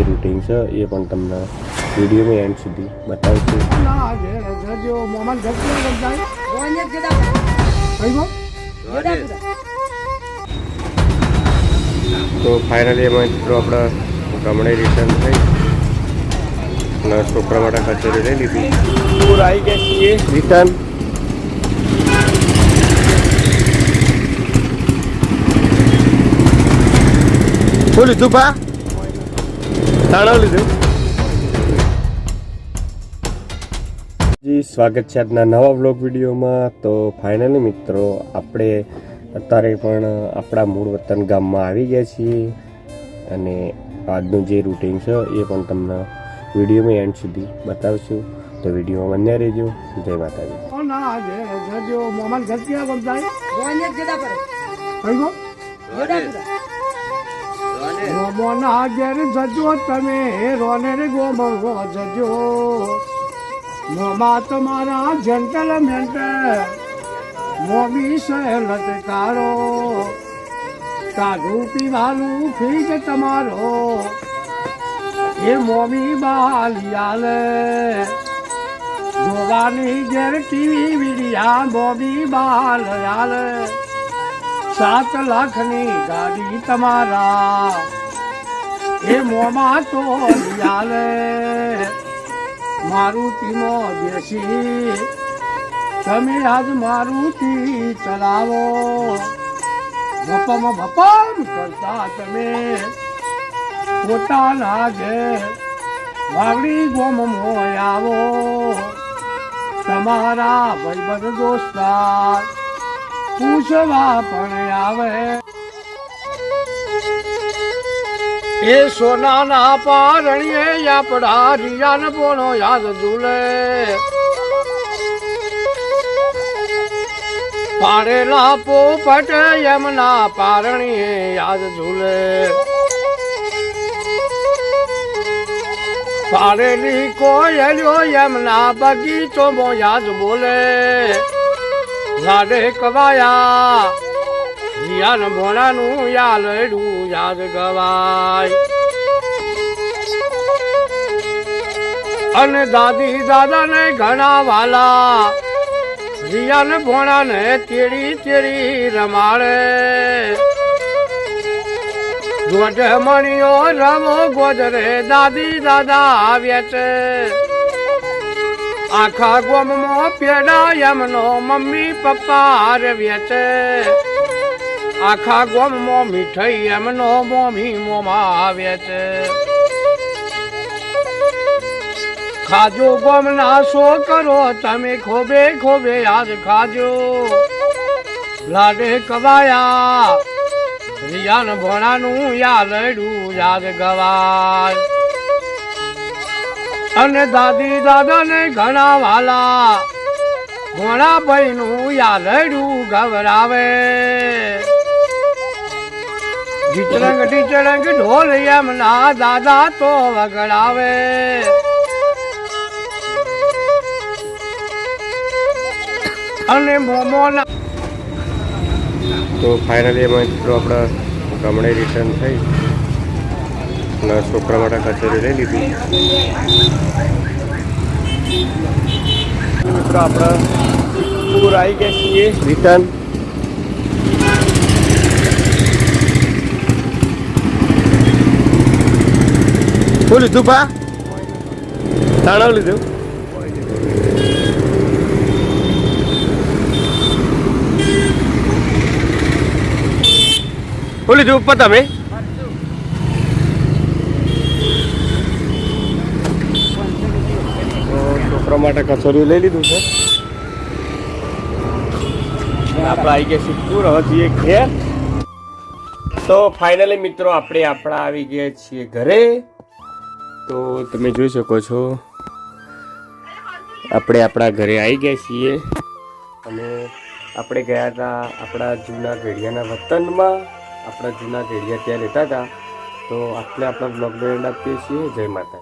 જે રૂટિન છે, એ પણ તમને વિડીયોમાં એન્ડ સુધી બતાવશું. તો ફાઇનલી એમાં મિત્રો આપણા ગામડે રિટર્ન થઈ. અને છોકરા માટે કચેરી લઈ લીધી. આવી ગયા છીએ રિટર્ન શું લીધું પા તાણવ લીધું. જી સ્વાગત છે આજના નવા બ્લોગ વિડીયોમાં. તો ફાઇનલી મિત્રો આપણે અત્યારે પણ આપણા મૂળ વતન ગામમાં આવી ગયા છીએ. અને આજનું જે રૂટિન છે એ પણ તમને વિડીયોમાં એન્ડ સુધી બતાવશું. તો વિડીયોમાં બન્યા રહેજો. જય માતાજી. ના જે જો મોહમ્મદ ગસ્તી ગંજાય રોને જુદા કરો કઈ ગો જુદા જુદા ઘેર જજો તમે રોને રે ગોમરો જજો. મોમા તમારા જેન્ટલમેન્ટ મોમી સહેલત કારો કાઢું પીવાનું ફીજ તમારો, એ મોમી બાલિયાલે. જોવાની ઘેર ટીવી વિડિયા મોમી બાલયાલે. સાત લાખની ગાડી તમારા. એ મોમાં તો યાલે મારુતિમાં બેસી તમે આજ મારુતિ ચલાવો. ભપમ ભપમ કરતા તમે. પોતાના ઘેર વાવડી ગોમમો આવો. તમારા ભાઈબંધ દોસ્તાર. પૂછવા પણ આવે. એ સોનાના પારણીએ આપડા રિયાન પોણો યાદ ઝૂલે પાડેલા પોપટ એમના પારણીએ યાદ ઝૂલે પાડેલી કોયલ્યો એમના બગીચો યાદ બોલે. લાડે કવાયા. યાન ભોળાનું યાલડું યાદ ગવાય. અને દાદી દાદાને ઘણા વાલા. રિયાન ભોણાને તેડી તેડી રમાડે. ગોઢ મણિયો રમો ગોદરે દાદી દાદા આવ્યા છે. આખા ગોમમાં પેડા એમનો મમ્મી પપ્પા હારવ્યા છે આખા ગોમમાં મીઠાઈ એમનો મોમી મોમાં આવે છે ખાજો ગોમના શો કરો તમે ખોબે ખોબે આજ ખાજો. લાડે કવાયા, રિયાન ભોણાનું યાલડું યાદ ગવાય અને દાદી દાદા ને ઘણા વાલા ઘોણા ભાઈનું યાદડું ગભરાવે. ઢીચરંગ ઢીચરંગ ઢોલ એમના દાદા તો વગડાવે. અને મોમોના તો ફાઇનલી મિત્રો આપણે ગામડે રિટર્ન થઈ. અને છોકરા માટે કચેરી લઈ લીધી મિત્રો આપણે પૂર આવી ગયા છીએ રિટર્ન શું લીધું પા તાણવ લીધું શું લીધું ઉપર તમે તો છોકરા માટે કચોરી લઈ લીધું છે. આપણે આવી ગયા સિદ્ધપુર હવે જઈએ ઘેર. તો ફાઇનલી મિત્રો આપણે આપણા આવી ગયા છીએ ઘરે. તો તમે જોઈ શકો છો, આપણે આપણા ઘરે આવી ગયા છીએ. અને આપણે ગયા હતા આપણા જૂના ઘેડિયાના વતનમાં આપણા જૂના ઘેડિયા ત્યાં રહેતા હતા. તો આપણે આપણા બ્લોગ એન્ડ આપીએ છીએ. જય માતા